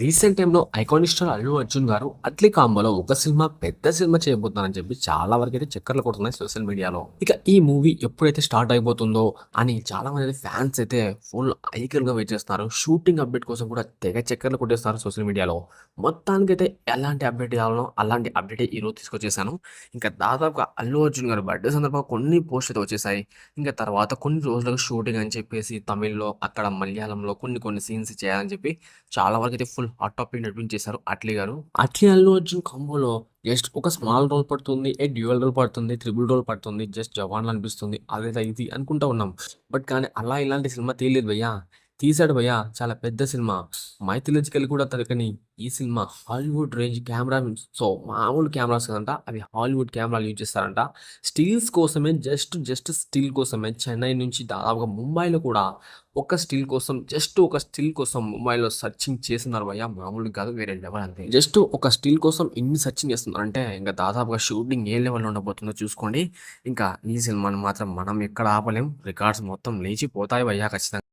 Recent టైంలో iconic star Allu Arjun గారు అట్లీ కాంబోలో ఒక సినిమా పెద్ద సినిమా చేయబోతున్నారని చెప్పి చాలా వరకు అయితే చక్కర్లు కొడుతున్నాయి సోషల్ మీడియాలో. ఇక ఈ మూవీ ఎప్పుడైతే స్టార్ట్ అయిపోతుందో అని చాలా మంది ఫ్యాన్స్ అయితే ఫుల్ ఐకల్గా వెయిట్ చేస్తున్నారు. షూటింగ్ అప్డేట్ కోసం కూడా తెగ చక్కర్లు కొట్టేస్తున్నారు సోషల్ మీడియాలో. మొత్తానికైతే ఎలాంటి అప్డేట్ ఇవ్వాలనో అలాంటి అప్డేట్ ఈ రోజు తీసుకొచ్చేసాను. ఇంకా దాదాపుగా అల్లు అర్జున్ గారు బర్త్డే సందర్భంగా కొన్ని పోస్ట్ అయితే వచ్చేసాయి. ఇంకా తర్వాత కొన్ని రోజులకు షూటింగ్ అని చెప్పేసి తమిళ్ళో అక్కడ మలయాళంలో కొన్ని కొన్ని సీన్స్ చేయాలని చెప్పి చాలా వరకు అయితే ఫుల్ హాట్ టాపిక్ నడిపించేశారు అట్లీ గారు. అట్లీ అల్లు అర్జున్ కాంబోలో జస్ట్ ఒక స్మాల్ రోల్ పడుతుంది ఏ డ్యూయల్ రోల్ పడుతుంది త్రిబుల్ రోల్ పడుతుంది జస్ట్ జవాన్లు అనిపిస్తుంది అదేదా ఇది అనుకుంటా ఉన్నాం. బట్ కానీ అలా ఇలాంటి సినిమా తీయలేదు భయ్యా. తీసాడు భయ్యా చాలా పెద్ద సినిమా. మైథిలాజికల్ కూడా తరగని ఈ సినిమా. హాలీవుడ్ రేంజ్ కెమెరా సో మామూలు కెమెరాస్ కదంట అవి హాలీవుడ్ కెమెరాలు యూజ్ చేస్తారంట. స్టిల్స్ కోసమే జస్ట్ జస్ట్ స్టిల్ కోసమే చెన్నై నుంచి దాదాపుగా ముంబైలో కూడా ఒక స్టిల్ కోసం జస్ట్ ఒక స్టిల్ కోసం ముంబైలో సర్చింగ్ చేస్తున్నారు భయ్యా. మామూలు కాదు వేరే లెవెల్ అంతే. జస్ట్ ఒక స్టిల్ కోసం ఇన్ని సర్చింగ్ చేస్తున్నారు. అంటే ఇంకా దాదాపుగా షూటింగ్ ఏ లెవెల్లో ఉండబోతుందో చూసుకోండి. ఇంకా ఈ సినిమాని మాత్రం మనం ఎక్కడ ఆపలేం. రికార్డ్స్ మొత్తం లేచిపోతాయి భయ్యా ఖచ్చితంగా.